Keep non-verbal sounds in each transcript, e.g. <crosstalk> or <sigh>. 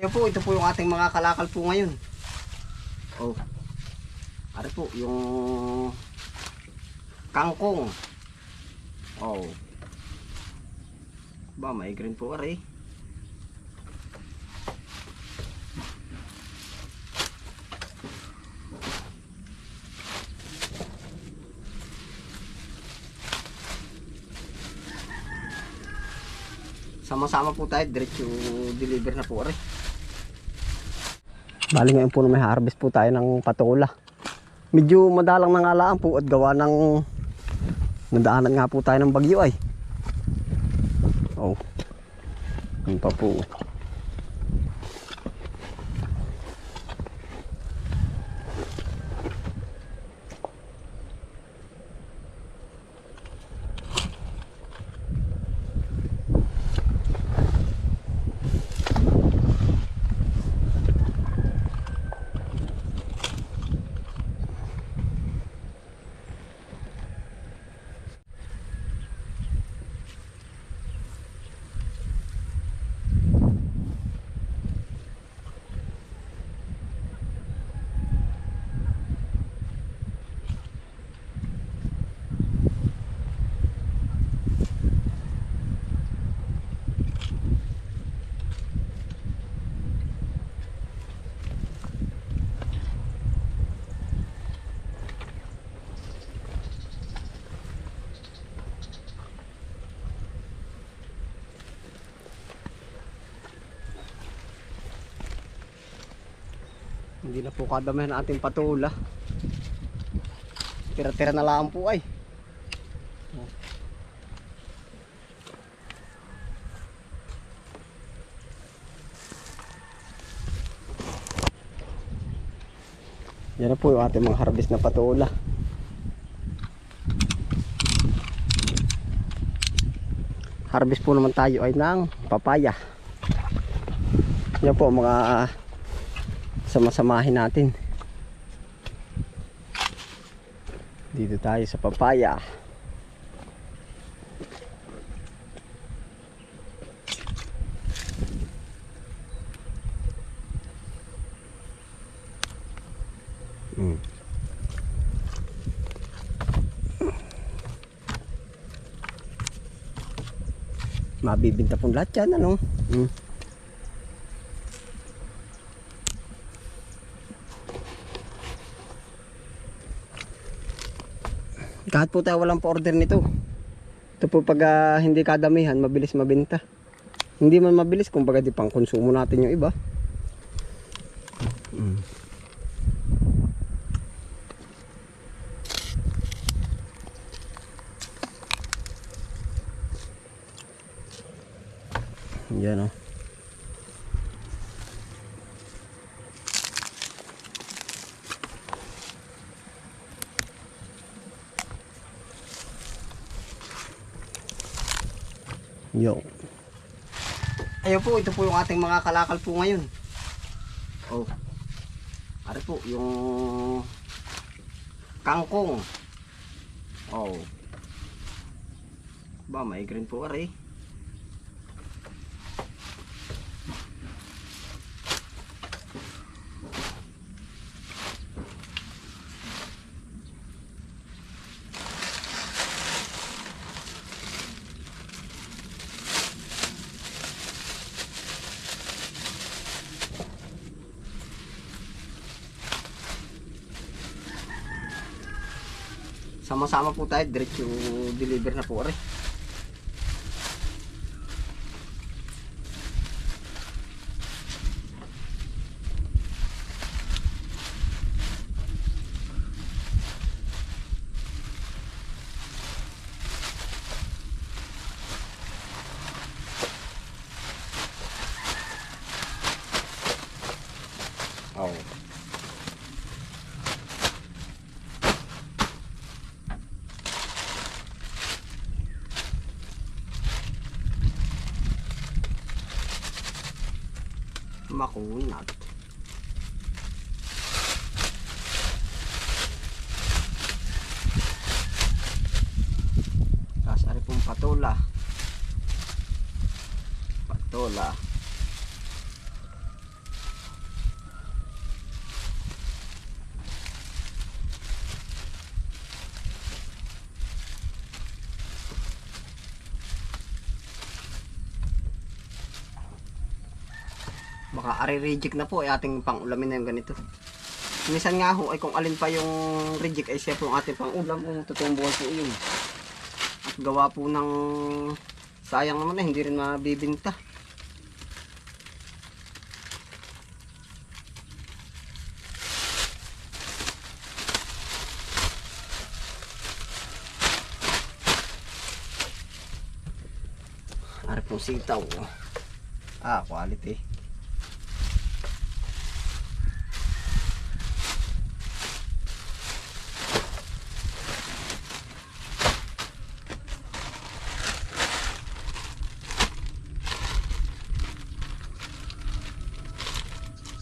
Ayun po, ito po yung ating mga kalakal po ngayon. Oh. Ano po, yung kangkong. Oh. Ba, may green po ari. Sama-sama po tayo, diretso deliver na po ari. Bali ngayon po may harvest po tayo ng patola. Medyo madalang na nga lang po at gawa ng nadaanan nga po tayo ng bagyo ay. Oh. Ano pa po. Hindi na po kadamihan ang ating patola. Tira-tira na lang po ay. Yan na po yung ating mga harvest na patola. Harvest po naman tayo ay ng papaya. Yan po mga sama-samahin natin. Dito tayo sa papaya. Mm. Mabibinta pong lahat yan, ano? Mm. Kahit po tayo walang pa-order nito. Ito po pag ah, hindi kadamihan, mabilis mabenta. Hindi man mabilis, kung baga di pang konsumo natin yung iba. Mm. Yan o. Yo. Ayun po, ito po yung ating mga kalakal po ngayon. Oh. Ari po, yung kangkong. Oh. Ba, may green po ari. Sama-sama po tayo, diretso deliver na po ari. Makunat. Tapos ari pong patola. Patola. Baka ari-reject na po ay ating pang-ulamin na yung ganito. Minsan nga ho ay kung alin pa yung reject ay siya po ang ating pang-ulam. Kung totoong buhay po yun. At gawa po ng sayang naman eh, hindi rin mabibinta. Ari pong sitaw. Ah, quality.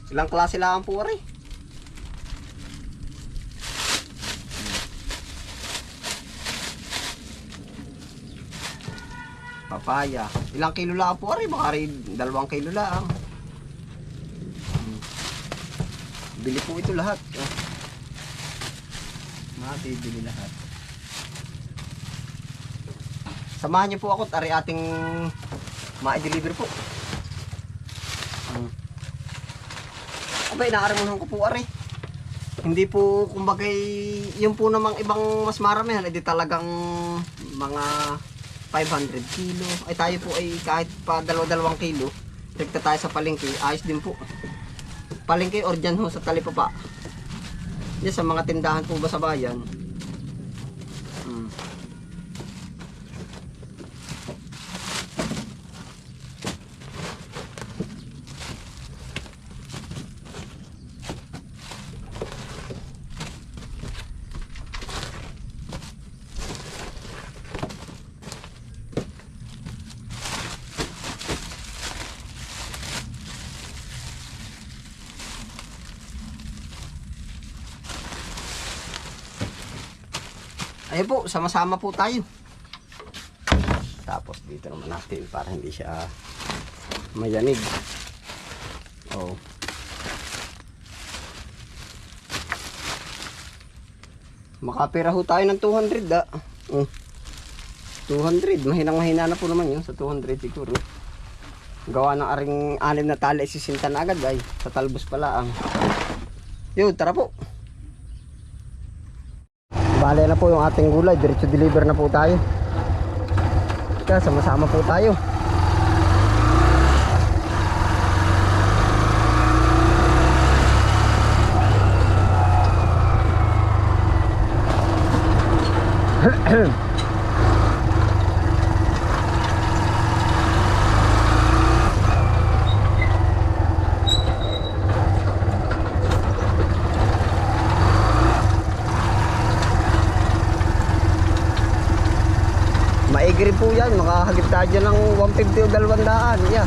Ilang klase lang po ari? Papaya. Ilang kilo lang po ari? Baka rin dalawang kilo lang. Hmm. Bili po ito lahat. Oh. Mabibili lahat. Samahan niyo po ako at ating ma-deliver po. Abay, naaramunan ko po ari. Hindi po, kumbagay, yung po namang ibang mas maramihan, edi talagang mga 500 kilo. Ay tayo po ay kahit pa dalawa-dalawang kilo, rekta tayo sa palengke, ayos din po. Palengke or dyan ho sa talipapa. Yan sa mga tindahan po ba sa bayan. Ayun po, sama-sama po tayo. Tapos dito naman natin para hindi siya mayanig. Oh. Makapira ho tayo ng 200 da. Oh. 200, mahinang mahina na po naman yun sa 200 siguro. Gawa ng aring anim na tali isisinta na agad ay sa talbos pala ang. Yun, tara po. Bale na po yung ating gulay, diretso deliver na po tayo. Kaya sama-sama po tayo. <clears throat> Maigri po yan, makahagip tayo ng 150 o 200. Yeah.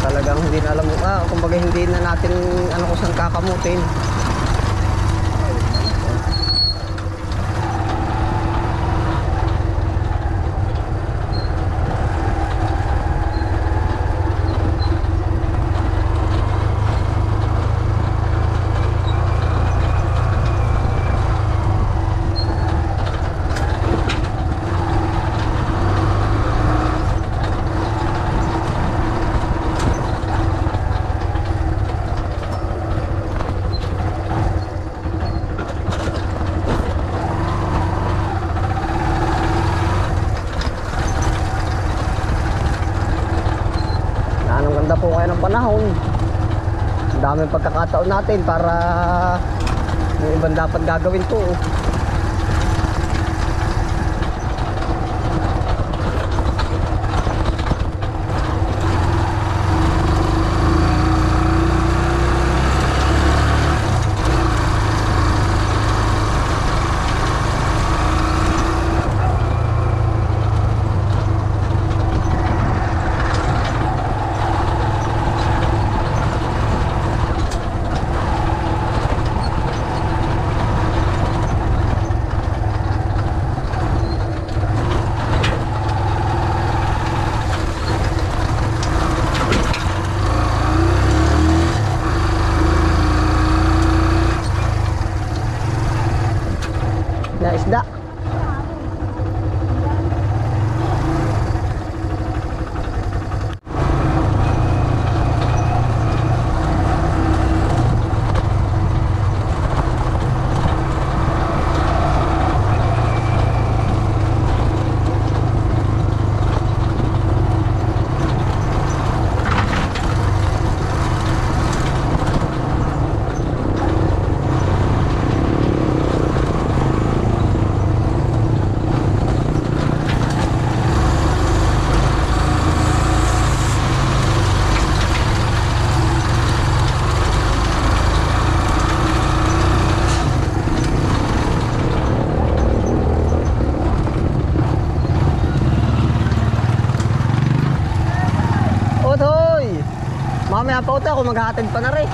Talagang hindi na alam mo, ah, kumbaga hindi na natin ano kung saan kakamutin. Na anong ganda po kayo ng panahon. Daming pagkakataon natin para yung ibang dapat gagawin ko. Na isda. kamote ako maghahatid pa na rin.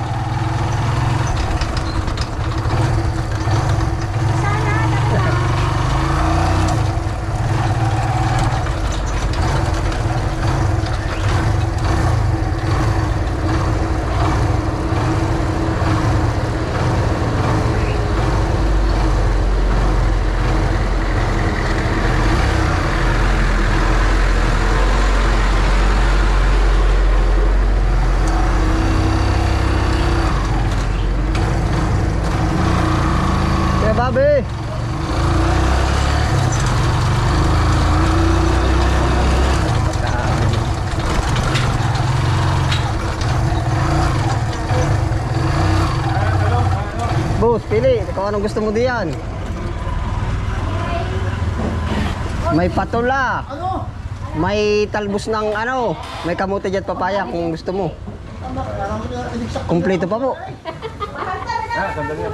Kaya babe. Boss, Kung anong gusto mo diyan. May patula. May talbos ng ano. May kamote dyan papaya kung gusto mo. Kumpleto pa po.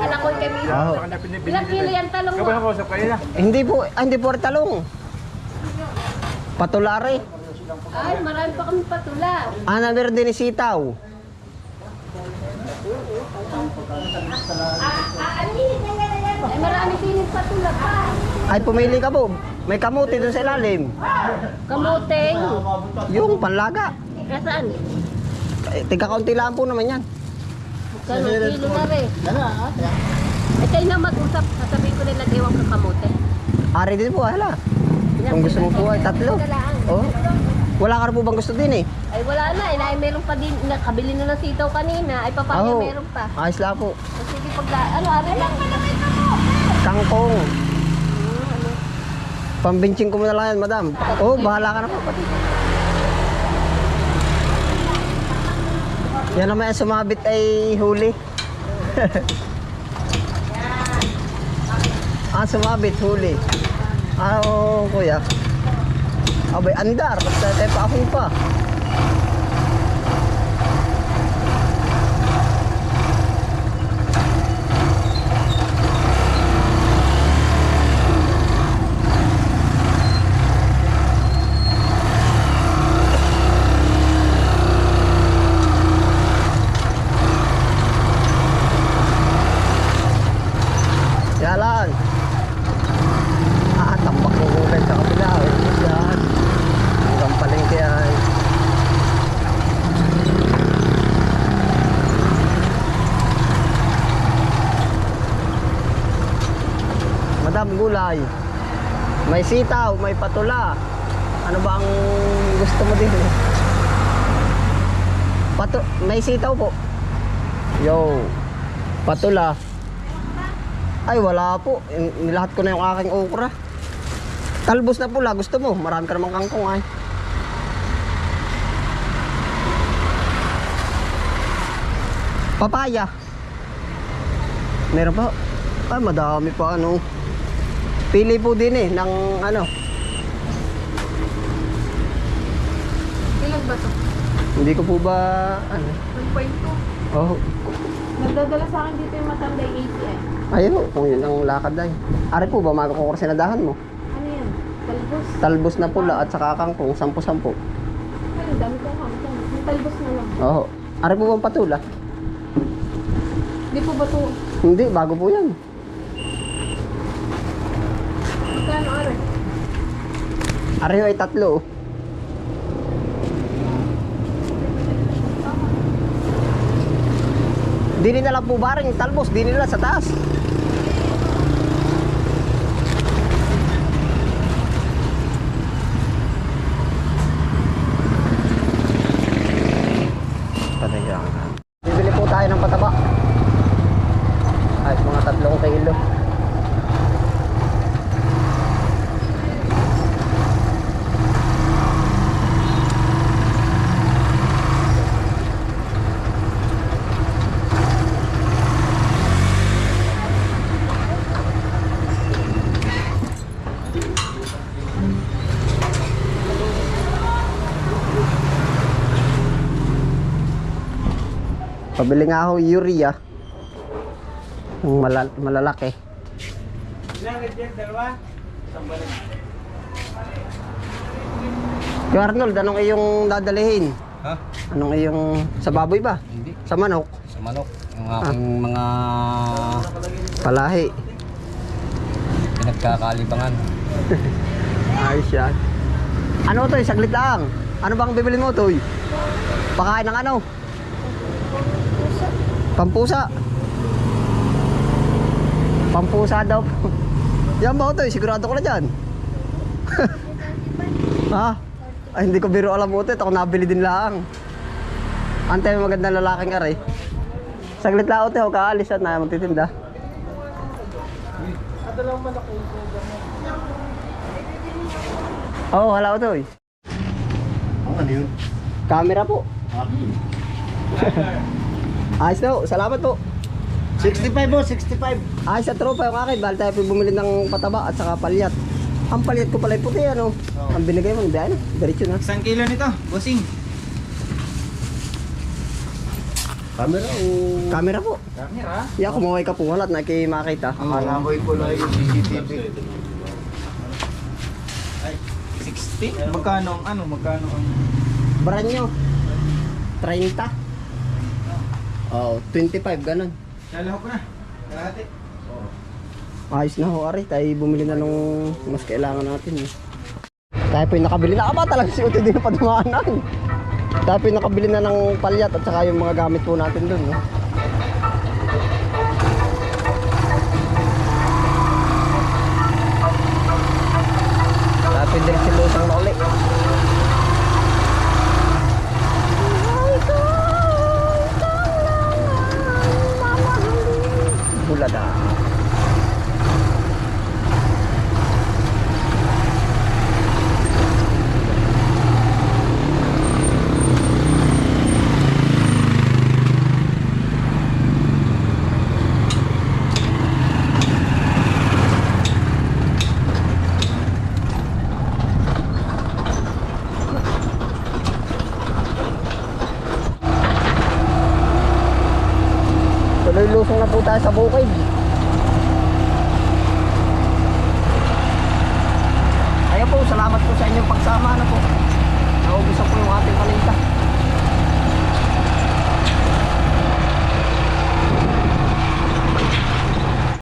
Anak ko kami. Oo. Ilang kilo yan talong mo? kausap kayo na? Eh, Hindi po, ah, hindi po rin talong. Patulari. Ay, marami pa kami patula. Ana verde ni sitaw. Ay, marami sinig patula pa. Ay pumili ka po. May kamuti doon sa ilalim. Kamuteng. Yung panlaga. Nasaan? Eh, Tika kaunti lang po naman yan. Kano kilo na rin. Ay, kayo na mag-usap. Sasabihin ko nila diwang kakamote. Ari din po, hala. Kung gusto mo po ay tatlo. Oh. Wala ka na po bang gusto din eh? Ay, wala na. Ay, meron pa din. Nakabili na ng sitaw kanina. Ay, papaya Oo. meron pa. Ayos lang po. O, sige, pag ano, ari lang. Kangkong. Pambinching ko mo na lang yan, madam. Oh, bahala ka na po. Pati. Yan naman yung sumabit ay huli. <laughs> ah, sumabit, huli. Ah, oo, kuya. Abay, andar. Tayo pa ako pa. Kaya lang. Ah, tambak ko ulit sa kabila. Ayos yan. Hanggang palengke yan. Madam Gulay. May sitaw, may patula. Ano ba ang gusto mo din? Patu may sitaw po. Yo. Patula. Ay, wala po. Nilahat ko na yung aking okra. Talbos na pula, gusto mo? Marami ka namang kangkong ay. Papaya. Meron pa. Ay, madami pa ano. Pili po din eh, ng ano. Ilan ba ito? Hindi ko po ba, ano. 1.2. Oh, Nagdadala sa akin dito yung matanda yung ATM. ayun oh, kung yun ang lakad ay. Ari po ba, magkukura sinadahan mo? Ano yan? Talbos? Talbos na pula at saka kangkong, sampu-sampu. Ano, dami kong hanggang. Yung talbos na lang. Oo. Ari po bang patula? Hindi po ba ito? Hindi, bago po yan. Magkano? Ari ay tatlo. Dili na lang po baring talbos, dili na sa taas. Talagang. Bibili po tayo ng pataba. Ay, mga tatlong kilo. Pabili nga ako urea. Yung malal- malalaki. Ilang reject? Dalawa? Isang balik. Yung Arnold, anong iyong dadalihin? Ha? Anong iyong... Sa baboy ba? Hindi. Sa manok? Sa manok. Yung aking mga Palahi. pinagkakalibangan. <laughs> Ayos yan. Ano to? Saglit lang. Ano bang bibili mo to? Pakain ng ano? Pampusa. Pampusa daw. <laughs> Yan ba to? Sigurado ko na dyan. <laughs> ha? Ay, hindi ko biro alam mo to. Ito ako nabili din lang. Antay mo magandang lalaking aray. Saglit lang ito. Huwag kaalis at na magtitinda. Oo, oh, wala ko to eh. Ano yun? Camera po. <laughs> Ayos daw, salamat po. 65 po, 65. Ayos sa tropa yung akin, bahal tayo po bumili ng pataba at saka palyat. Ang palyat ko pala yung puti, ano? Ang binigay mo, hindi ano? Diretso na. Isang kilo nito, bossing. Camera o... Camera po. Camera? Yeah, kumuhay ka po, wala na kay makita. Akala ko yung kulay yung CCTV. Ay, 60? Magkano ang ano? Magkano ang... Brand nyo. 30. Oo, 25, ganun. Lalahok ko na. Kalahati. Ayos na ho, Ari. Tayo bumili na nung mas kailangan natin. Eh. Tayo po yung nakabili na. Aba, talaga si Uti din na padumaanan. Tayo po yung nakabili na ng palyat at saka yung mga gamit po natin dun. Eh. Tayo po yung